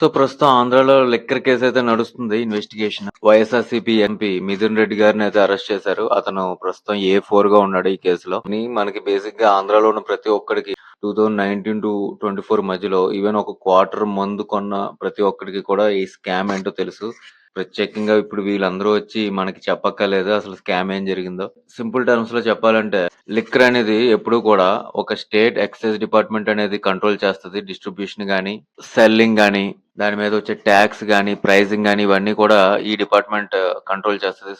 So ప్రస్తుతం ఆంధ్రాలో liquor case అయితే నడుస్తుంది investigation YSRCP MP Mithun Reddy garu అయితే అరెస్ట్ చేశారు. అతను ప్రస్తుతం ఏ ఫోర్గా ఉన్నాడు ఈ కేసులో. మనకి బేసిక్గా ఆంధ్రాలో ఉన్న ప్రతి ఒక్కడికి two thousand nineteen to twenty four మధ్యలో ఈవెన్ ఒక క్వార్టర్ మందు కొన్న ప్రతి ఒక్కడికి కూడా ఈ స్కామ్ ఏంటో తెలుసు. ప్రత్యేకంగా ఇప్పుడు వీళ్ళందరూ వచ్చి మనకి చెప్పక్కర్లేదు అసలు స్కామ్ ఏం జరిగిందో. సింపుల్ టర్మ్స్లో చెప్పాలంటే లిక్కర్ అనేది ఎప్పుడు కూడా ఒక స్టేట్ ఎక్సైజ్ డిపార్ట్మెంట్ అనేది కంట్రోల్ చేస్తుంది డిస్ట్రిబ్యూషన్ గానీ సెల్లింగ్ గానీ దాని మీద వచ్చే ట్యాక్స్ కానీ ప్రైజింగ్ కానీ ఇవన్నీ కూడా ఈ డిపార్ట్మెంట్ uh, కంట్రోల్ చేస్తుంది.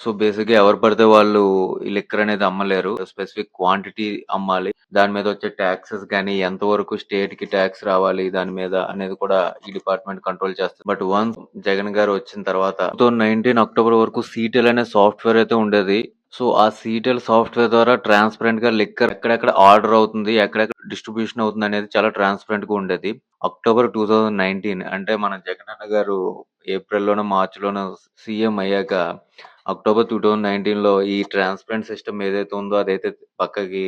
సో బేసిక్గా ఎవరు పడితే వాళ్ళు ఈ లిక్కర్ అనేది అమ్మలేరు. స్పెసిఫిక్ క్వాంటిటీ అమ్మాలి. దాని మీద వచ్చే ట్యాక్సెస్ కానీ ఎంత వరకు స్టేట్కి ట్యాక్స్ రావాలి దాని మీద అనేది కూడా ఈ డిపార్ట్మెంట్ కంట్రోల్ చేస్తుంది. బట్ వన్స్ జగన్ గారు వచ్చిన తర్వాత టూ నైన్టీన్ అక్టోబర్ వరకు సీటీఎల్ అనే సాఫ్ట్వేర్ అయితే ఉండేది. సో ఆ సీటెల్ సాఫ్ట్వేర్ ద్వారా ట్రాన్స్పరెంట్గా లిక్కర్ ఎక్కడెక్కడ ఆర్డర్ అవుతుంది ఎక్కడెక్కడ డిస్ట్రిబ్యూషన్ అవుతుంది అనేది చాలా ట్రాన్స్పరెంట్గా ఉండేది. అక్టోబర్ టూ థౌజండ్ నైన్టీన్ అంటే మన జగనన్న గారు ఏప్రిల్ లోనో సీఎం అయ్యాక అక్టోబర్ టూ థౌజండ్ నైన్టీన్లో ఈ ట్రాన్స్పరెంట్ సిస్టమ్ ఏదైతే ఉందో అదైతే పక్కకి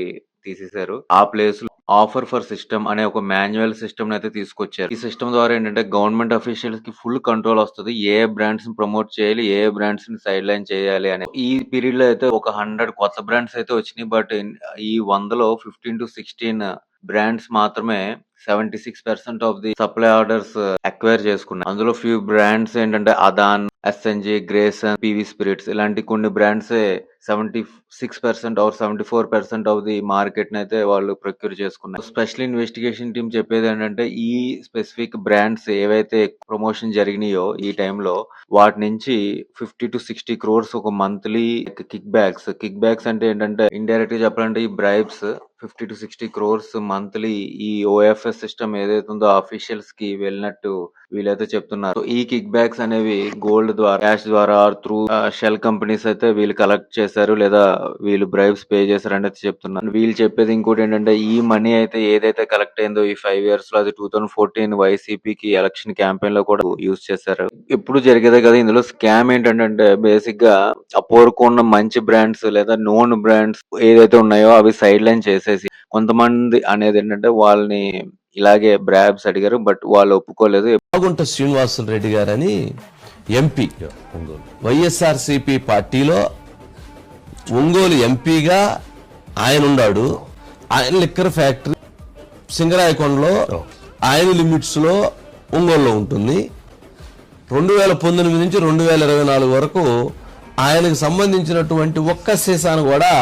తీసేశారు. ఆ ప్లేస్లో ఆఫర్ ఫర్ సిస్టమ్ అనే ఒక మాన్యువల్ సిస్టమ్ అయితే తీసుకొచ్చారు. ఈ సిస్టమ్ ద్వారా ఏంటంటే గవర్నమెంట్ అఫీషియల్స్కి ఫుల్ కంట్రోల్ వస్తుంది. ఏ బ్రాండ్స్ని ప్రమోట్ చేయాలి ఏ బ్రాండ్స్ని సైడ్ లైన్ చేయాలి అని ఈ పీరియడ్లో అయితే ఒక హండ్రెడ్ కొత్త బ్రాండ్స్ అయితే వచ్చినాయి. బట్ ఈ వందలో ఫిఫ్టీన్ టు సిక్స్టీన్ బ్రాండ్స్ మాత్రమే seventy six percent of the supply orders acquire చేసుకున్నాయి అందులో ఫ్యూ బ్రాండ్స్ ఏంటంటే Adan S N G Grayson PV spirits ఇలాంటి కొన్ని brands seventy six percent or seventy four percent of the market అయితే వాళ్ళు procure చేసుకున్నారు special investigation team చెప్పేది ఏంటంటే ఈ స్పెసిఫిక్ బ్రాండ్స్ ఏవైతే ప్రమోషన్ జరిగినాయో ఈ టైంలో వాటి నుంచి ఫిఫ్టీ టు సిక్స్టీ క్రోర్స్ ఒక monthly kickbacks kickbacks అంటే ఏంటంటే ఇండైరెక్ట్గా చెప్పాలంటే ఈ bribes fifty to sixty crores monthly ఈ ఓఎఫ్ఎస్ సిస్టమ్ ఏదైతే ఉందో అఫీషియల్స్కి వెళ్ళినట్టు వీళ్ళైతే చెప్తున్నారు. ఈ కిక్ బ్యాక్స్ అనేవి గోల్డ్ ద్వారా క్యాష్ ద్వారా త్రూ షెల్ కంపెనీస్ అయితే వీళ్ళు కలెక్ట్ చేశారు లేదా వీళ్ళు బ్రైబ్స్ పే చేశారు అనేది చెప్తున్నారు. వీళ్ళు చెప్పేది ఇంకోటి ఏంటంటే ఈ మనీ అయితే ఏదైతే కలెక్ట్ అయిందో ఈ ఫైవ్ ఇయర్స్లో అది టూ థౌసండ్ ఫోర్టీన్ వైసీపీకి ఎలక్షన్ క్యాంపెయిన్లో కూడా యూజ్ చేశారు. ఎప్పుడు జరిగేదే కదా ఇందులో స్కామ్ ఏంటంటే బేసిక్గా అపోరుకున్న మంచి బ్రాండ్స్ లేదా నోన్ బ్రాండ్స్ ఏదైతే ఉన్నాయో అవి సైడ్ లైన్ చేసేసి కొంతమంది అనేది ఏంటంటే వాళ్ళని ఇలాగే బ్రాబ్స్ అడిగారు బట్ వాళ్ళు ఒప్పుకోలేదు. బాగుంట శ్రీనివాసులు రెడ్డి గారని ఎంపీ వైఎస్ఆర్సిపి పార్టీలో ఒంగోలు ఎంపీగా ఆయన ఉన్నాడు. ఆయన లిక్కర్ ఫ్యాక్టరీ సింగరాయకొండలో ఆయన లిమిట్స్లో ఒంగోలులో ఉంటుంది. రెండు వేల పంతొమ్మిది నుంచి రెండు వేల ఇరవై నాలుగు వరకు ఆయనకు సంబంధించినటువంటి ఒక్క సీసాను కూడా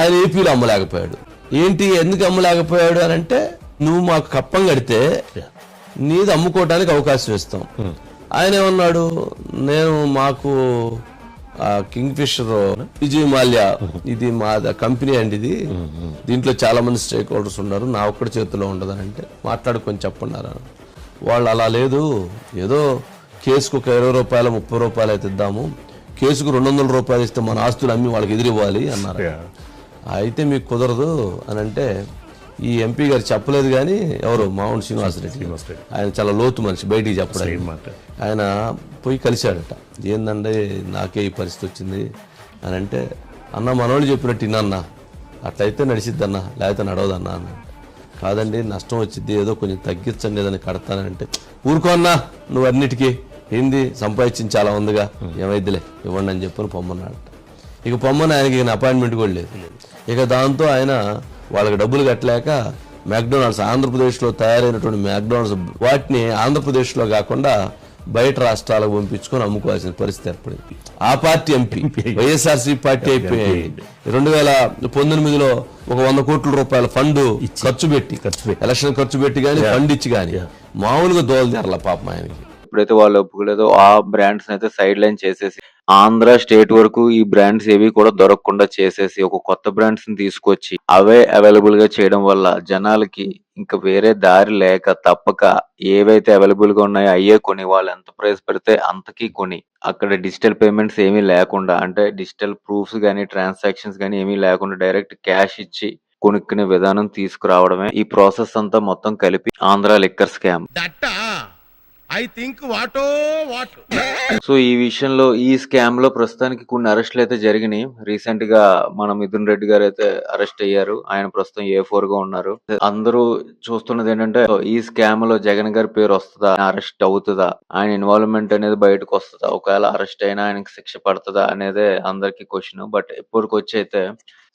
ఆయన ఏపీలో అమ్మలేకపోయాడు. ఏంటి ఎందుకు అమ్మలేకపోయాడు అని అంటే నువ్వు మాకు కప్పం కడితే నీది అమ్ముకోవడానికి అవకాశం ఇస్తాం. ఆయన ఏమన్నాడు నేను మాకు కింగ్ ఫిషర్ విజయ్ మాల్యా ఇది మా కంపెనీ అండి ఇది. దీంట్లో చాలా మంది స్టేక్ హోల్డర్స్ ఉన్నారు నా ఒక్కడి చేతిలో ఉండదని అంటే మాట్లాడుకొని చెప్పన్నారు? వాళ్ళు అలా లేదు ఏదో కేసుకు ఒక ఇరవై రూపాయలు ముప్పై రూపాయలు అయితే ఇద్దాము కేసుకు రెండు వందల రూపాయలు ఇస్తే మన ఆస్తులు అమ్మి వాళ్ళకి ఎదిరివ్వాలి అన్నారు. అయితే మీకు కుదరదు అని అంటే ఈ ఎంపీ గారు చెప్పలేదు కానీ ఎవరు? మామూలు శ్రీనివాసరెడ్డి ఆయన చాలా లోతు మనిషి బయటికి చెప్పడం ఆయన పోయి కలిశాడట. ఏందండి నాకే ఈ పరిస్థితి వచ్చింది? అని అంటే అన్న మనోళ్ళు చెప్పినట్టు వినన్నా. అట్లయితే నడిచిద్దన్నా లేకపోతే నడవదన్నా అన్న కాదండి నష్టం వచ్చింది ఏదో కొంచెం తగ్గించండి ఏదని కడతానంటే ఊరుకో అన్నా నువ్వు అన్నిటికీ ఏంది? సంపాదించింది చాలా ఉందిగా. ఏమైద్దిలే ఇవ్వండి అని చెప్పని పొమ్మన్నాడు. ఇక పొమ్మని ఆయనకి ఈయన అపాయింట్మెంట్ కూడా లేదు. ఇక దాంతో ఆయన వాళ్ళకి డబ్బులు కట్టలేక మ్యాక్డొనాల్డ్స్ ఆంధ్రప్రదేశ్లో తయారైనటువంటి మ్యాక్డొనాల్డ్స్ వాటిని ఆంధ్రప్రదేశ్లో కాకుండా బయట రాష్ట్రాలకు పంపించుకొని అమ్ముకోవాల్సిన పరిస్థితి ఏర్పడింది. ఆ పార్టీ ఎంపీ వైఎస్ఆర్సీ పార్టీ అయిపోయాయి రెండు వేల పంతొమ్మిదిలో ఒక వంద కోట్ల రూపాయల ఫండ్ ఖర్చు పెట్టి ఎలక్షన్ ఖర్చు పెట్టి కానీ ఫండ్ ఇచ్చి కానీ మామూలుగా దోలు తెరల పాపం ఆయనకి. ఎప్పుడైతే వాళ్ళు ఒప్పుకోలేదో ఆ బ్రాండ్స్ అయితే సైడ్ లైన్ చేసేసి ఆంధ్ర స్టేట్ వరకు ఈ బ్రాండ్స్ ఏవి కూడా దొరకకుండా చేసేసి ఒక కొత్త బ్రాండ్స్ని తీసుకొచ్చి అవే అవైలబుల్గా చేయడం వల్ల జనాలకి ఇంకా వేరే దారి లేక తప్పక ఏవైతే అవైలబుల్గా ఉన్నాయో అయ్యే కొని వాళ్ళు ఎంత ప్రైస్ పెడితే అంతకి కొని అక్కడ డిజిటల్ పేమెంట్స్ ఏమీ లేకుండా అంటే డిజిటల్ ప్రూఫ్స్ కానీ ట్రాన్సాక్షన్స్ కానీ ఏమీ లేకుండా డైరెక్ట్ క్యాష్ ఇచ్చి కొనుక్కునే విధానం తీసుకురావడమే ఈ ప్రాసెస్ అంతా మొత్తం కలిపి Andhra liquor scam. I think what or what? So ఈ విషయంలో ఈ స్కామ్లో ప్రస్తుతానికి కొన్ని అరెస్టులు అయితే జరిగినాయి. రీసెంట్గా మన మిథున్ రెడ్డి గారు అయితే అరెస్ట్ అయ్యారు. ఆయన ప్రస్తుతం ఏ ఫోర్గా ఉన్నారు. అందరూ చూస్తున్నది ఏంటంటే ఈ స్కామ్లో జగన్ గారి పేరు వస్తుందా? అరెస్ట్ అవుతుందా? ఆయన ఇన్వాల్వ్మెంట్ అనేది బయటకు వస్తుందా? ఒకవేళ అరెస్ట్ అయినా ఆయనకి శిక్ష పడుతుందా అనేదే అందరికి క్వశ్చన్ బట్ ఎప్పటికొచ్చి అయితే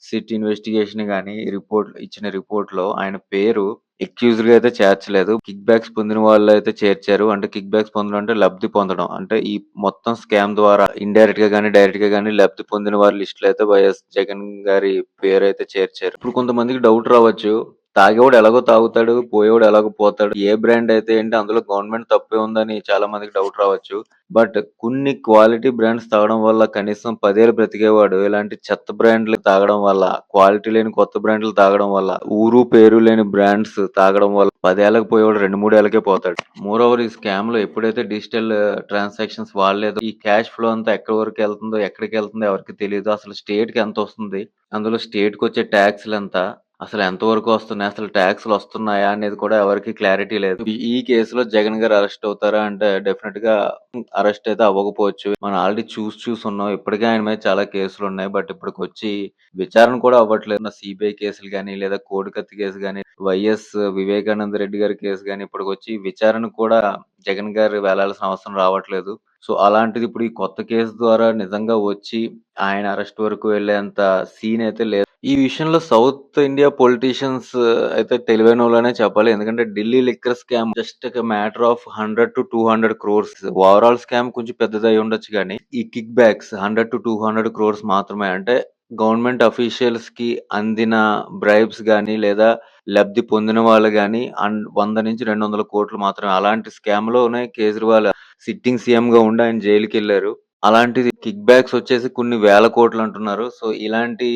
సిట్ ఇన్వెస్టిగేషన్ గానీ రిపోర్ట్ ఇచ్చిన రిపోర్ట్లో ఆయన పేరు ఎక్యూజ్డ్గా అయితే చేర్చలేదు. కిక్ బ్యాక్స్ పొందిన వాళ్ళు అయితే చేర్చారు. అంటే కిక్ బ్యాక్స్ పొందడం అంటే లబ్ధి పొందడం. అంటే ఈ మొత్తం స్కామ్ ద్వారా ఇండైరెక్ట్గా కానీ డైరెక్ట్గా కానీ లబ్ధి పొందిన వారి లిస్ట్లో అయితే వైఎస్ జగన్ గారి పేరు అయితే చేర్చారు. ఇప్పుడు కొంతమందికి డౌట్ రావచ్చు. తాగేవాడు ఎలాగో తాగుతాడు పోయేవాడు ఎలాగో పోతాడు. ఏ బ్రాండ్ అయితే ఏంటి అందులో గవర్నమెంట్ తప్పే ఉందని చాలా మందికి డౌట్ రావచ్చు. బట్ కొన్ని క్వాలిటీ బ్రాండ్స్ తాగడం వల్ల కనీసం పదేళ్ళు బ్రతికేవాడు. ఇలాంటి చెత్త బ్రాండ్లు తాగడం వల్ల క్వాలిటీ లేని కొత్త బ్రాండ్లు తాగడం వల్ల ఊరు పేరు లేని బ్రాండ్స్ తాగడం వల్ల పదేళ్ళకి పోయేవాడు రెండు మూడేళ్ళకే పోతాడు. మోర్ ఓవర్ ఈ స్కామ్లో ఎప్పుడైతే డిజిటల్ ట్రాన్సాక్షన్స్ వాడలేదో ఈ క్యాష్ ఫ్లో అంతా ఎక్కడి వరకు వెళ్తుందో ఎక్కడికి వెళ్తుందో ఎవరికి తెలియదు అసలు స్టేట్కి ఎంత వస్తుంది అందులో స్టేట్కి వచ్చే ట్యాక్స్లు ఎంత అసలు ఎంత వరకు వస్తున్నాయి? అసలు ట్యాక్స్లు వస్తున్నాయా? అనేది కూడా ఎవరికి క్లారిటీ లేదు. ఈ- కేసులో జగన్ గారు అరెస్ట్ అవుతారా అంటే డెఫినెట్గా అరెస్ట్ అయితే అవ్వకపోవచ్చు. మనం ఆల్రెడీ చూసి చూసి ఉన్నాం. ఇప్పటికే ఆయన మీద చాలా కేసులు ఉన్నాయి. బట్ ఇప్పటికి వచ్చి విచారణ కూడా అవ్వట్లేదు. సిబిఐ కేసులు కానీ లేదా కోడికత్తి కేసు కానీ వైఎస్ వివేకానంద రెడ్డి గారి కేసు కానీ ఇప్పటికి వచ్చి విచారణ కూడా జగన్ గారు వెళ్ళాల్సిన అవసరం రావట్లేదు. సో అలాంటిది ఇప్పుడు ఈ కొత్త కేసు ద్వారా నిజంగా వచ్చి ఆయన అరెస్ట్ వరకు వెళ్ళేంత సీన్ అయితే లేదు. ఈ విషయంలో సౌత్ ఇండియా పొలిటీషియన్స్ uh, అయితే తెలివైన వాళ్ళనే చెప్పాలి. ఎందుకంటే Delhi liquor scam just matter of hundred to two hundred crores. Overall scam కొంచెం పెద్దదై ఉండొచ్చు కానీ ఈ kickbacks hundred to two hundred crores మాత్రమే. అంటే గవర్నమెంట్ అఫీషియల్స్కి అందిన బ్రైబ్స్ గానీ లేదా లబ్ధి పొందిన వాళ్ళు గానీ అన్- వంద నుంచి రెండు వందల కోట్లు మాత్రమే. అలాంటి స్కామ్లోనే కేజ్రీవాల్ uh, సిట్టింగ్ సీఎం గా ఉండి ఆయన జైలుకి వెళ్ళారు అలాంటిది కిక్ బ్యాక్స్ వచ్చేసి కొన్ని వేల కోట్లు అంటున్నారు. సో ఇలాంటి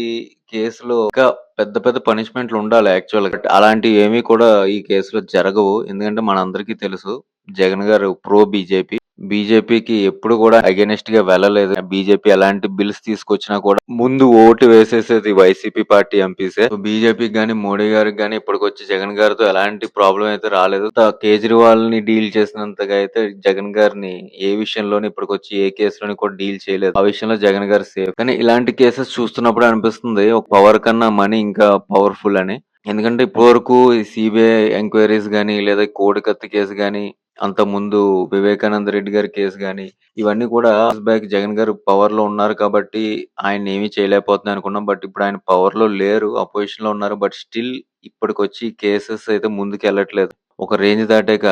కేసులో ఇంకా పెద్ద పెద్ద పనిష్మెంట్లు ఉండాలి యాక్చువల్గా. అలాంటి ఏమీ కూడా ఈ కేసులో జరగవు. ఎందుకంటే మనందరికీ తెలుసు జగన్ గారు ప్రో బీజేపీ బీజేపీకి ఎప్పుడు కూడా అగెనిస్ట్గా వెళ్ళలేదు. బీజేపీ ఎలాంటి బిల్స్ తీసుకొచ్చినా కూడా ముందు ఓటు వేసేసేది వైసీపీ పార్టీ ఎంపీసే బీజేపీకి గానీ మోడీ గారికి గానీ ఇప్పటికొచ్చి జగన్ గారితో ఎలాంటి ప్రాబ్లం అయితే రాలేదు. కేజ్రీవాల్ని డీల్ చేసినంతగా అయితే జగన్ గారిని ఏ విషయంలోని ఇప్పటికొచ్చి ఏ కేసులోని కూడా డీల్ చేయలేదు. ఆ విషయంలో జగన్ గారు సేఫ్ కానీ ఇలాంటి కేసెస్ చూస్తున్నప్పుడు అనిపిస్తుంది ఒక పవర్ కన్నా మనీ ఇంకా పవర్ఫుల్ అని. ఎందుకంటే ఇప్పటివరకు సిబిఐ ఎంక్వైరీస్ కానీ లేదా కోడికత్తి కేసు కానీ అంత ముందు వివేకానంద రెడ్డి గారి కేసు కానీ ఇవన్నీ కూడా బ్యాక్ జగన్ గారు పవర్లో ఉన్నారు కాబట్టి ఆయన ఏమీ చేయలేకపోతుంది అనుకున్నాం. బట్ ఇప్పుడు ఆయన పవర్లో లేరు అపోజిషన్లో ఉన్నారు. బట్ స్టిల్ ఇప్పటికొచ్చి కేసెస్ అయితే ముందుకు వెళ్ళట్లేదు ఒక రేంజ్ దాటాక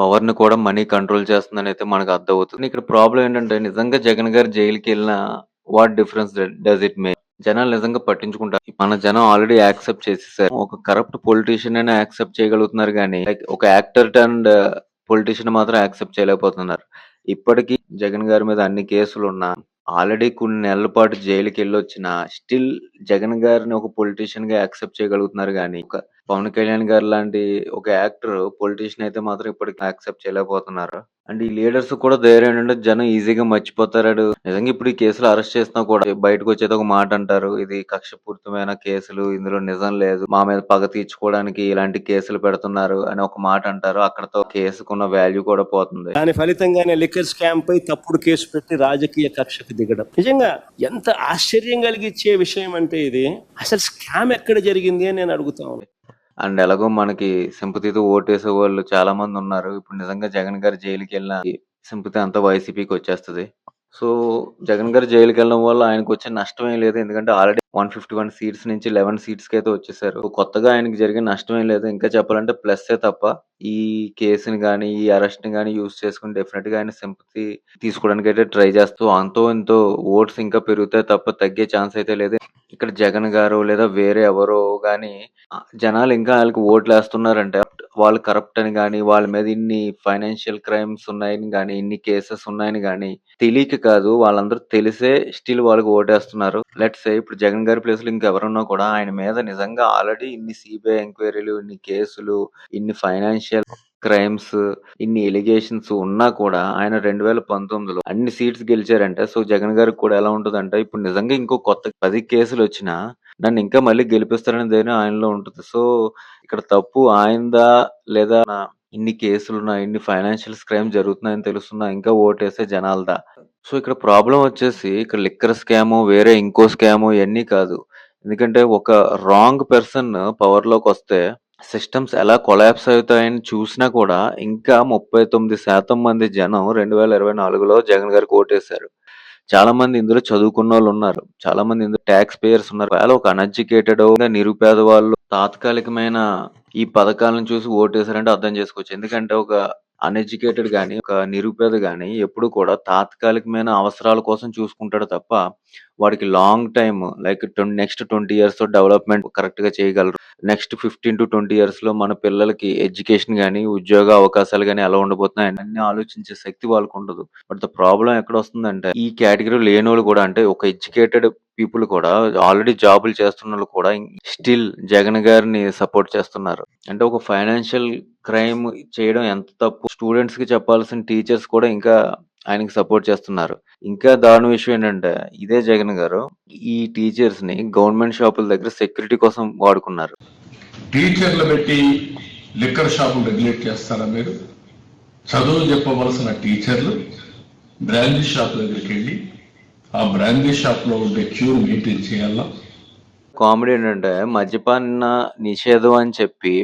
పవర్ని కూడా మనీ కంట్రోల్ చేస్తుందని అయితే మనకు అర్థమవుతుంది. ఇక్కడ ప్రాబ్లం ఏంటంటే నిజంగా జగన్ గారు జైలుకి వెళ్ళిన what difference does it make జనాలు నిజంగా పట్టించుకుంటారు. మన జనం ఆల్రెడీ యాక్సెప్ట్ చేసేసారు. ఒక కరప్ట్ పొలిటీషియన్ అయినా యాక్సెప్ట్ చేయగలుగుతున్నారు కానీ లైక్ ఒక యాక్టర్ అండ్ పొలిటీషియన్ మాత్రం యాక్సెప్ట్ చేయలేకపోతున్నారు. ఇప్పటికీ జగన్ గారి మీద అన్ని కేసులు ఉన్నా ఆల్రెడీ కొన్ని నెలల పాటు జైలుకి వెళ్ళి వచ్చిన స్టిల్ జగన్ గారిని ఒక పొలిటీషియన్గా యాక్సెప్ట్ చేయగలుగుతున్నారు కానీ ఒక పవన్ కళ్యాణ్ గారు లాంటి ఒక యాక్టర్ పొలిటీషియన్ అయితే మాత్రం ఇప్పటికి యాక్సెప్ట్ చేయలేకపోతున్నారు. అండ్ ఈ లీడర్స్ కూడా ధైర్యం ఏంటంటే జనం ఈజీగా మర్చిపోతారు నిజంగా ఇప్పుడు ఈ కేసులు అరెస్ట్ చేసినా కూడా బయటకు వచ్చేది ఒక మాట అంటారు. ఇది కక్షపూరితమైన కేసులు ఇందులో నిజం లేదు మా మీద పగ తీర్చుకోవడానికి ఇలాంటి కేసులు పెడుతున్నారు అని ఒక మాట అంటారు. అక్కడతో కేసుకున్న వాల్యూ కూడా పోతుంది. దాని ఫలితంగానే లిక్కర్ స్కామ్ పై తప్పుడు కేసు పెట్టి రాజకీయ కక్షకు దిగడం. నిజంగా ఎంత ఆశ్చర్యం కలిగించే విషయం అంటే ఇది అసలు స్కామ్ ఎక్కడ జరిగింది అని నేను అడుగుతా అండ్ ఎలాగో మనకి సింపతితో ఓటేసే వాళ్ళు చాలా మంది ఉన్నారు. ఇప్పుడు నిజంగా జగన్ గారు జైలుకి వెళ్ళిన సింపతి అంతా వైసీపీకి వచ్చేస్తది. సో జగన్ గారు జైలుకి వెళ్ళడం వల్ల ఆయనకు వచ్చే నష్టం ఏం లేదు. ఎందుకంటే already one fifty one seats నుంచి లెవెన్ సీట్స్కి అయితే వచ్చేసారు కొత్తగా ఆయనకి జరిగిన నష్టం ఏం లేదు. ఇంకా చెప్పాలంటే ప్లస్ ఏ తప్ప ఈ కేసుని గానీ ఈ అరెస్ట్ని గానీ యూజ్ చేసుకుని డెఫినెట్గా ఆయన సింపతి తీసుకోవడానికి అయితే ట్రై చేస్తూ అంతో ఎంతో ఓట్స్ ఇంకా పెరుగుతాయి తప్ప తగ్గే ఛాన్స్ అయితే లేదు. ఇక్కడ జగన్ గారు లేదా వేరే ఎవరో గాని జనాలు ఇంకా వాళ్ళకి ఓట్లు వేస్తున్నారంటే వాళ్ళు కరప్ట్ అని కానీ వాళ్ళ మీద ఇన్ని ఫైనాన్షియల్ క్రైమ్స్ ఉన్నాయని కానీ ఇన్ని కేసెస్ ఉన్నాయని కానీ తెలియక కాదు వాళ్ళందరూ తెలిసే స్టిల్ వాళ్ళకి ఓటేస్తున్నారు. లెట్స్ సే ఇప్పుడు జగన్ గారి ప్లేస్లో ఇంకెవరున్నా కూడా ఆయన మీద నిజంగా ఆల్రెడీ ఇన్ని సిబిఐ ఎంక్వైరీలు ఇన్ని కేసులు ఇన్ని ఫైనాన్షియల్ క్రైమ్స్ ఇన్ని ఎలిగేషన్స్ ఉన్నా కూడా ఆయన రెండు వేల పంతొమ్మిదిలో అన్ని సీట్స్ గెలిచారంటే సో జగన్ గారికి కూడా ఎలా ఉంటుందంటే ఇప్పుడు నిజంగా ఇంకో కొత్త పది కేసులు వచ్చినా నన్ను ఇంకా మళ్ళీ గెలిపిస్తారనే ధైర్యం ఆయనలో ఉంటుంది సో ఇక్కడ తప్పు ఆయనదా లేదా ఇన్ని కేసులు కేసులున్నాయి, ఇన్ని ఫైనాన్షియల్ స్క్రైమ్ జరుగుతున్నాయని తెలుస్తున్నా ఇంకా ఓటేసే జనాలదా. సో, ఇక్కడ ప్రాబ్లం వచ్చేసి ఇక్కడ లిక్కర్ స్కాము, వేరే ఇంకో స్కాము ఇవన్నీ కాదు. ఎందుకంటే ఒక రాంగ్ పర్సన్ పవర్‌లోకొస్తే సిస్టమ్స్ ఎలా కొలాప్స్ అవుతాయని చూసినా కూడా ఇంకా 39% మంది జనం 2024లో జగన్ గారికి ఓటేసారు. చాలా మంది ఇందులో చదువుకున్న వాళ్ళు ఉన్నారు చాలా మంది ఇందులో టాక్స్ పేయర్స్ ఉన్నారు. ఒకవేళ ఒక అన్‌ఎడ్యుకేటెడ్, నిరుపేద వాళ్ళు తాత్కాలికమైన ఈ పథకాలను చూసి ఓటేసారంటే అర్థం చేసుకోవచ్చు. ఎందుకంటే ఒక అన్‌ఎడ్యుకేటెడ్ గాని, ఒక నిరుపేద గాని ఎప్పుడు కూడా తాత్కాలికమైన అవసరాల కోసం చూసుకుంటాడు తప్ప, వాడికి long time like twenty next 20 years development కరెక్ట్‌గా చేయగలరు. నెక్స్ట్ 15-20 ఇయర్స్‌లో మన పిల్లలకి ఎడ్యుకేషన్ గాని, ఉద్యోగ అవకాశాలు గాని ఎలా ఉండబోతున్నాయి అన్ని ఆలోచించే శక్తి వాళ్ళకుండదు. బట్ ద ప్రాబ్లమ్ ఎక్కడొస్తుందంటే ఈ కేటగరీ లేనోళ్ళు కూడా అంటే ఒక ఎడ్యుకేటెడ్ పీపుల్ కూడా ఆల్రెడీ జాబులు చేస్తున్నోళ్ళు కూడా స్టిల్ జగన్ గారిని సపోర్ట్ చేస్తున్నారు. అంటే ఒక ఫైనాన్షియల్ క్రైమ్ చేయడం ఎంత తప్పు స్టూడెంట్స్కి చెప్పాల్సిన టీచర్స్ కూడా ఇంకా ఆయనకి సపోర్ట్ చేస్తున్నారు. ఇంకా దారుణ విషయం ఏంటంటే ఇదే జగన్ గారు ఈ టీచర్స్ని గవర్నమెంట్ షాపుల దగ్గర సెక్యూరిటీ కోసం వాడుకున్నారు. టీచర్లు పెట్టి లిక్కర్ షాపులు రెగ్యులేట్ చేస్తారా మీరు చదువు చెప్పవలసిన టీచర్లు బ్రాండ్ షాప్ దగ్గరికి వెళ్ళి ఆ బ్రాందీ షాప్లో ఉండే క్యూర్ మెయింటైన్ చేయాలా? కామెడీ ఏంటంటే మద్యపాన నిషేధం అని చెప్పి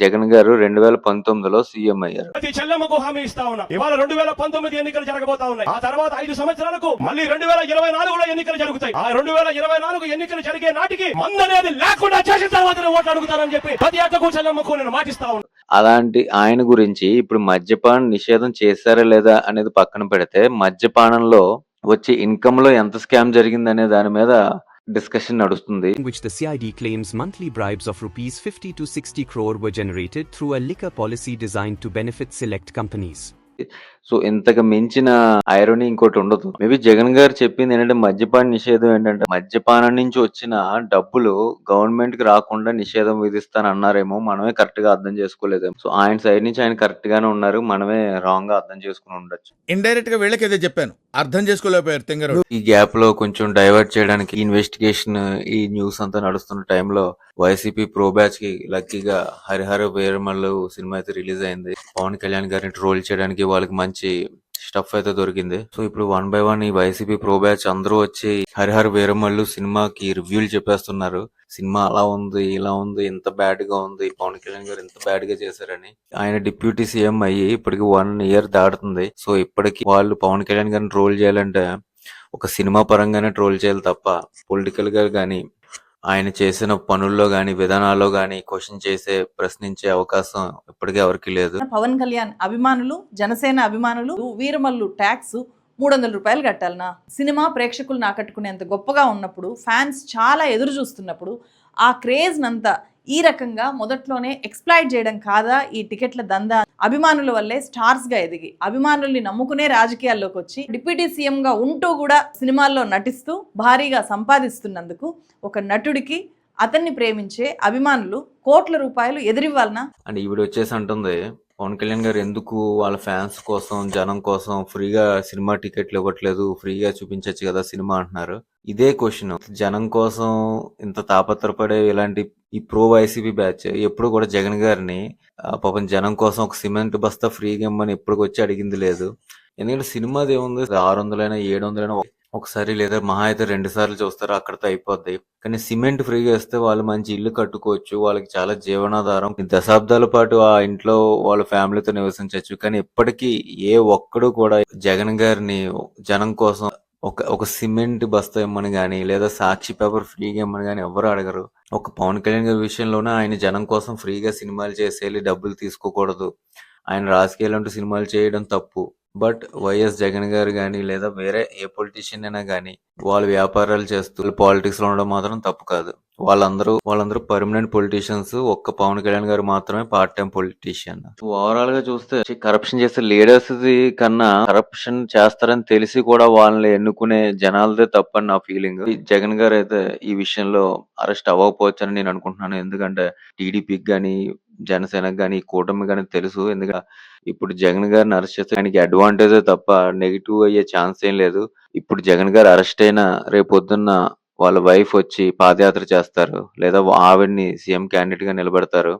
జగన్ గారు 2019లో సీఎం అయ్యారు. ప్రతి చెల్లెమ్మకు హామీ ఇస్తా ఉన్నా. ఇవాళ రెండు వేల పంతొమ్మిది ఎన్నికలు జరగబోతా ఉన్నాయి. ఆ తర్వాత ఐదు సంవత్సరాలకు మళ్ళీ రెండు వేల ఇరవై నాలుగులో ఎన్నికలు జరుగుతాయి. ఆ రెండు వేల ఇరవై నాలుగు ఎన్నికలు జరిగే నాటికి మందు అనేది లేకుండా చేసిన తర్వాత ఓట్లు అడుగుతానని చెప్పి ప్రతి అక్కకు చెల్లెమ్మకు నేను మాటిస్తా ఉన్నా. అలాంటి ఆయన గురించి ఇప్పుడు మద్యపాన నిషేధం చేశారా లేదా అనేది పక్కన పెడితే మద్యపానంలో వచ్చే ఇన్కమ్ లో ఎంత స్కామ్ జరిగిందనే దాని మీద డిస్కషన్ నడుస్తుంది. in which the CID claims monthly bribes of rupees 50 to 60 crore were generated through a liquor policy designed to benefit select companies. So ఇంతకు మించిన ఐరనీ ఇంకోటి ఉండదు. మేబీ జగన్ గారు చెప్పింది ఏంటంటే మద్యపాన నిషేధం ఏంటంటే మద్యపానం నుంచి వచ్చిన డబ్బులు గవర్నమెంట్కి రాకుండా నిషేధం విధిస్తానన్నారేమో మనమే కరెక్ట్గా అర్థం చేసుకోలేదేమో. సో ఆయన సైడ్ నుంచి ఆయన కరెక్ట్ గానే ఉన్నారు. మనమే రాంగ్గా అర్థం చేసుకుని ఉండొచ్చు. ఇండైరెక్ట్గా వీళ్ళకేదో చెప్పాను అర్థం చేసుకోలేకపోయారు తింగరు ఈ గ్యాప్లో కొంచెం డైవర్ట్ చేయడానికి ఇన్వెస్టిగేషన్ ఈ న్యూస్ అంతా నడుస్తున్న టైంలో వైసీపీ ప్రో బ్యాచ్కి లక్కీగా హరిహర వీరమల్లు సినిమా అయితే రిలీజ్ అయింది. పవన్ కళ్యాణ్ గారిని ట్రోల్ చేయడానికి వాళ్ళకి మంచి స్టఫ్ అయితే దొరికింది. సో ఇప్పుడు వన్ బై వన్ ఈ వైసీపీ ప్రో బ్యాచ్ అందరూ వచ్చి హరిహర వీరమల్లు సినిమాకి రివ్యూలు చెప్పేస్తున్నారు. సినిమా అలా ఉంది, ఇలా ఉంది, ఇంత బ్యాడ్గా ఉంది, పవన్ కళ్యాణ్ గారు ఇంత బ్యాడ్గా చేశారని. ఆయన డిప్యూటీ సీఎం అయ్యి ఇప్పటికి వన్ ఇయర్ దాటుతుంది. సో ఇప్పటికి వాళ్ళు పవన్ కళ్యాణ్ గారిని ట్రోల్ చేయాలంటే ఒక సినిమా పరంగానే ట్రోల్ చేయాలి తప్ప పొలిటికల్గా కానీ ఆయన చేసిన పనుల్లో గాని విధానాల్లో గాని క్వశ్చన్ చేసే, ప్రశ్నించే అవకాశం ఇప్పటికే ఎవరికి లేదు. పవన్ కళ్యాణ్ అభిమానులు జనసేన అభిమానులు వీరమల్లు ట్యాక్స్ మూడు వందల రూపాయలు కట్టాలనా సినిమా ప్రేక్షకులను ఆకట్టుకునేంత గొప్పగా ఉన్నప్పుడు ఫ్యాన్స్ చాలా ఎదురు చూస్తున్నప్పుడు ఆ క్రేజ్నంతా ఈ రకంగా మొదట్లోనే ఎక్స్ప్లాయిట్ చేయడం కాదా? ఈ టికెట్ల దందా? అభిమానుల వల్లే స్టార్స్గా ఎదిగి అభిమానుల్ని నమ్ముకునే రాజకీయాల్లోకి వచ్చి డిప్యూటీ సీఎం గా ఉంటూ కూడా సినిమాల్లో నటిస్తూ భారీగా సంపాదిస్తున్నందుకు ఒక నటుడికి అతన్ని ప్రేమించే అభిమానులు కోట్ల రూపాయలు ఎదిరివ్వాలనా? అంటే ఈవిడ వచ్చేసి అంటుంది పవన్ కళ్యాణ్ గారు ఎందుకు వాళ్ళ ఫ్యాన్స్ కోసం, జనం కోసం ఫ్రీగా సినిమా టికెట్లు ఇవ్వట్లేదు, ఫ్రీగా చూపించొచ్చు కదా సినిమా అంటున్నారు. ఇదే క్వశ్చన్ జనం కోసం ఇంత తాపత్రపడే ఇలాంటి ఈ ప్రో వైసీపీ బ్యాచ్ ఎప్పుడు కూడా జగన్ గారిని పాపం జనం కోసం ఒక సిమెంట్ బస్తా ఫ్రీగా ఇమ్మని ఎప్పుడు వచ్చి అడిగింది లేదు. ఎందుకంటే సినిమాది ఏముంది ఆరు వందలైనా ఏడు వందలైనా ఒకసారి లేదా మహా అయితే రెండు సార్లు చూస్తారు అక్కడితో అయిపోద్ది. కానీ సిమెంట్ ఫ్రీగా ఇస్తే వాళ్ళు మంచి ఇల్లు కట్టుకోవచ్చు. వాళ్ళకి చాలా జీవనాధారం. దశాబ్దాల పాటు ఆ ఇంట్లో వాళ్ళ ఫ్యామిలీతో నివసించవచ్చు కానీ ఇప్పటికీ ఏ ఒక్కడు కూడా జగన్ గారిని జనం కోసం ఒక ఒక సిమెంట్ బస్తా ఇమ్మని గాని లేదా సాక్షి పేపర్ ఫ్రీగా ఇమ్మని కానీ ఎవ్వరు అడగరు. ఒక పవన్ కళ్యాణ్ గారి విషయంలోనే ఆయన జనం కోసం ఫ్రీగా సినిమాలు చేసేయాలి డబ్బులు తీసుకోకూడదు. ఆయన రాజకీయాలంటూ సినిమాలు చేయడం తప్పు. బట్ వైఎస్ జగన్ గారు కానీ లేదా వేరే ఏ పొలిటీషియన్ అయినా కానీ వాళ్ళు వ్యాపారాలు చేస్తూ పాలిటిక్స్లో ఉండడం మాత్రం తప్పు కాదు. వాళ్ళందరూ వాళ్ళందరూ పర్మనెంట్ పొలిటీషియన్స్. ఒక్క పవన్ కళ్యాణ్ గారు మాత్రమే పార్ట్ టైం పొలిటీషియన్. ఓవరాల్గా చూస్తే కరప్షన్ చేసే లీడర్స్ కన్నా కరప్షన్ చేస్తారని తెలిసి కూడా వాళ్ళని ఎన్నుకునే జనాలదే తప్పని నా ఫీలింగ్. జగన్ గారు అయితే ఈ విషయంలో అరెస్ట్ అవ్వకపోవచ్చని నేను అనుకుంటున్నాను. ఎందుకంటే టీడీపీకి కానీ జనసేన కానీ ఈ కూటమి కానీ తెలుసు. ఎందుకంటే ఇప్పుడు జగన్ గారిని అరెస్ట్ చేస్తే ఆయనకి అడ్వాంటేజే తప్ప నెగిటివ్ అయ్యే ఛాన్స్ ఏం లేదు. ఇప్పుడు జగన్ గారు అరెస్ట్ అయినా రేపొద్దున్న వాళ్ళ వైఫ్ వచ్చి పాదయాత్ర చేస్తారు. లేదా ఆవిడని సీఎం క్యాండిడేట్గా నిలబెడతారు.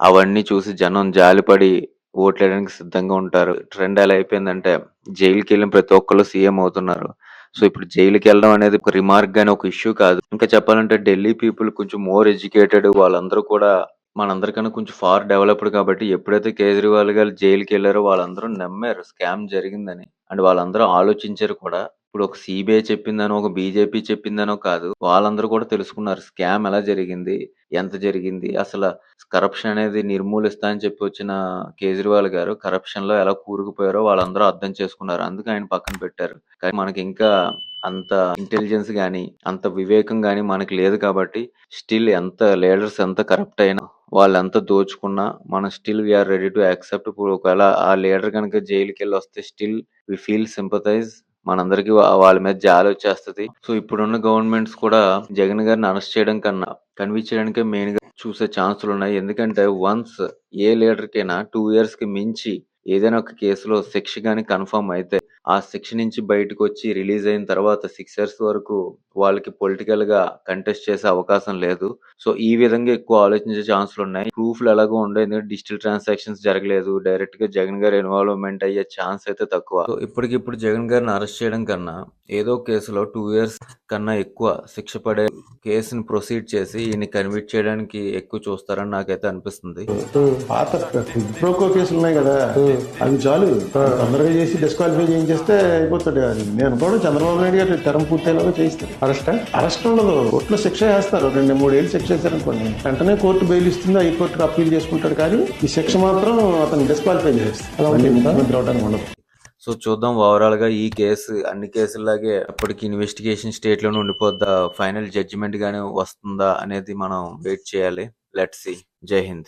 అవన్నీ చూసి జనం జాలిపడి ఓట్లేయడానికి సిద్ధంగా ఉంటారు ట్రెండ్ ఎలా అయిపోయిందంటే జైలుకి వెళ్ళిన ప్రతి ఒక్కరు సీఎం అవుతున్నారు సో ఇప్పుడు జైలుకి వెళ్ళడం అనేది ఒక రిమార్క్ గానీ ఒక ఇష్యూ కాదు ఇంకా చెప్పాలంటే ఢిల్లీ పీపుల్ కొంచెం మోర్ ఎడ్యుకేటెడ్ వాళ్ళందరూ కూడా మనందరికన్నా కొంచెం ఫార్ డెవలప్డ్ కాబట్టి ఎప్పుడైతే కేజ్రీవాల్ గారు జైలుకి వెళ్ళారో వాళ్ళందరూ నమ్మారు స్కామ్ జరిగిందని. అండ్ వాళ్ళందరూ ఆలోచించారు కూడా. ఇప్పుడు ఒక సిబిఐ చెప్పిందనో ఒక బీజేపీ చెప్పిందనో కాదు. వాళ్ళందరూ కూడా తెలుసుకున్నారు స్కామ్ ఎలా జరిగింది ఎంత జరిగింది అసలు కరప్షన్ అనేది నిర్మూలిస్తా అని చెప్పి వచ్చిన కేజ్రీవాల్ గారు కరప్షన్లో ఎలా కూరుకుపోయారో వాళ్ళందరూ అర్థం చేసుకున్నారు. అందుకే ఆయన పక్కన పెట్టారు. కానీ మనకి ఇంకా అంత ఇంటెలిజెన్స్ కానీ అంత వివేకం కానీ మనకి లేదు కాబట్టి స్టిల్ ఎంత లీడర్స్ ఎంత కరప్ట్ అయినా వాళ్ళు ఎంత దోచుకున్నా మనం still we are ready to accept ఇప్పుడు ఒకవేళ ఆ లీడర్ కనుక జైలుకి వెళ్ళి వస్తే స్టిల్ వి ఫీల్ సింపథైజ్ మనందరికి వాళ్ళ మీద జాలి వచ్చేస్తది. సో ఇప్పుడున్న గవర్నమెంట్స్ కూడా జగన్ గారిని అరెస్ట్ చేయడం కన్నా కన్విన్స్ చేయడానికే మెయిన్గా చూసే ఛాన్సులు ఉన్నాయి. ఎందుకంటే వన్స్ ఏ లీడర్కైనా టూ ఇయర్స్కి మించి ఏదైనా ఒక కేసులో శిక్ష గాని కన్ఫర్మ్ అయితే ఆ శిక్ష నుంచి బయటకు వచ్చి రిలీజ్ అయిన తర్వాత సిక్స్ ఇయర్స్ వరకు వాళ్ళకి పొలిటికల్గా కంటెస్ట్ చేసే అవకాశం లేదు. సో ఈ విధంగా ఎక్కువ ఆలోచించే ఛాన్సులు ఉన్నాయి. ప్రూఫ్లు ఎలాగో ఉండవు. ఎందుకంటే డిజిటల్ ట్రాన్సాక్షన్స్ జరగలేదు. డైరెక్ట్గా జగన్ గారు ఇన్వాల్వ్మెంట్ అయ్యే ఛాన్స్ అయితే తక్కువ. సో ఇప్పటికిప్పుడు జగన్ గారిని అరెస్ట్ చేయడం కన్నా ఏదో కేసులో టూ ఇయర్స్ కన్నా ఎక్కువ శిక్ష పడే కేసుని ప్రొసీడ్ చేసి ఈయన కన్విట్ చేయడానికి ఎక్కువ చూస్తారని నాకైతే అనిపిస్తుంది. పాత కదా. అవి చాలు. తొందరగా చేసి డిస్క్వాలిఫై చేయించేస్తే అయిపోతాడు అది. నేను కూడా చంద్రబాబు నాయుడు గారు తరం పూర్తయ్యేలాగా చేయిస్తారు అరెస్ట్ అరెస్ట్ ఉండదు. కోర్టులో శిక్ష వేస్తారు. రెండు మూడేళ్ళు శిక్ష వేస్తారు అనుకోండి వెంటనే కోర్టు బెయిల్ ఇస్తుంది హై కోర్టుకు అప్పీల్ చేసుకుంటాడు. కానీ ఈ శిక్ష మాత్రం అతను డిస్క్వాలిఫై ముఖ్యమంత్రి అవడానికి ఉండదు. సో చూద్దాం ఓవరాల్గా ఈ కేసు అన్ని కేసుల్లాగే ఎప్పటికి ఇన్వెస్టిగేషన్ స్టేట్లోనే ఉండిపోద్దా? ఫైనల్ జడ్జిమెంట్ గానే వస్తుందా అనేది మనం వెయిట్ చేయాలి. Let's see. జై హింద్.